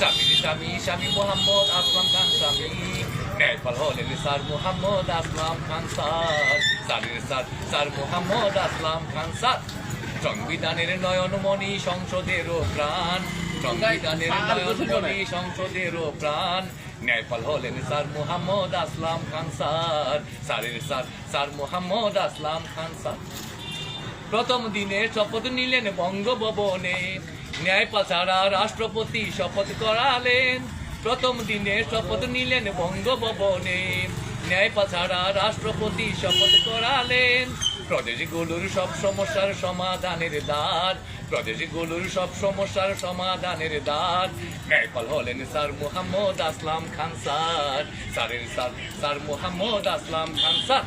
স্বামী স্বামী স্বামী মোহাম্মদ আসলাম খান স্বামী ন্যায়পাল হলেন স্যার মোহাম্মদ আসলাম খান স্যার স্যারের sir sir Mohammad Aslam Khan sir সংবিধানের নয়নমণি সংসদেরও প্রাণ সংবিধানের নয়নমণি সংসদেরও প্রাণ ন্যায়পাল হলেন স্যার মোহাম্মদ আসলাম খান স্যার স্যারের sir sir Mohammad Aslam Khan sir প্রথম দিনে শপথ নিলেন বঙ্গভবনে। ন্যায়পাল ছাড়া রাষ্ট্রপতি শপথ করালেন। প্রথম দিনে শপথ নিলেন বঙ্গভবনে। ন্যায়পাল ছাড়া রাষ্ট্রপতি শপথ করালেন। প্রদেশগুলোর সব সমস্যার সমাধানের দ্বার। প্রদেশগুলোর সব সমস্যার সমাধানের দ্বার। ন্যায়পাল হলেন স্যার মোহাম্মদ আসলাম খান স্যার। স্যারের sir sir Mohammad Aslam Khan sir.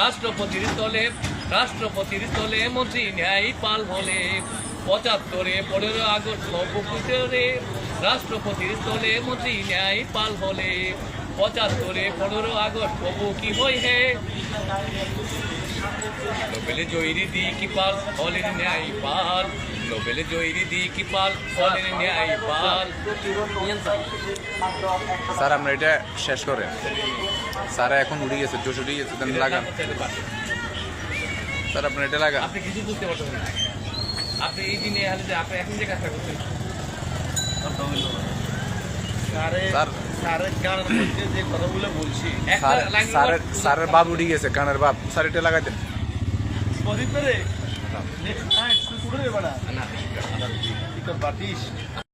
রাষ্ট্রপতির তলে রাষ্ট্রপতির তলে মন্ত্রী ন্যায়পাল হলে পঁচাত্তরে পনেরো আগস্ট নবকুটরে রাষ্ট্রপতির তলে মন্ত্রী ন্যায় পাল হলে। পঁচাত্তরে পনেরো আগস্ট কবু কি হই হে? নোবেলে জয়ী দি কি পাল হলেন ন্যায় পাল নোবেলে জয়ী দি কি পাল হলেন ন্যায় পাল স্যার আমরা এটা শেষ করেন। স্যার এখন উঠে গেছে জোশ উঠে গেছে লাগান। স্যার আপনার এটা লাগান। আপনি কিছু বুঝতে পারছেন না। আপনি এই দিনে আলে যে আপনি এখন যে কাজটা করছেন স্যার স্যারের বাপ উঠে গেছে কানের বাপ স্যার এটা লাগাই দেন প্রদীপ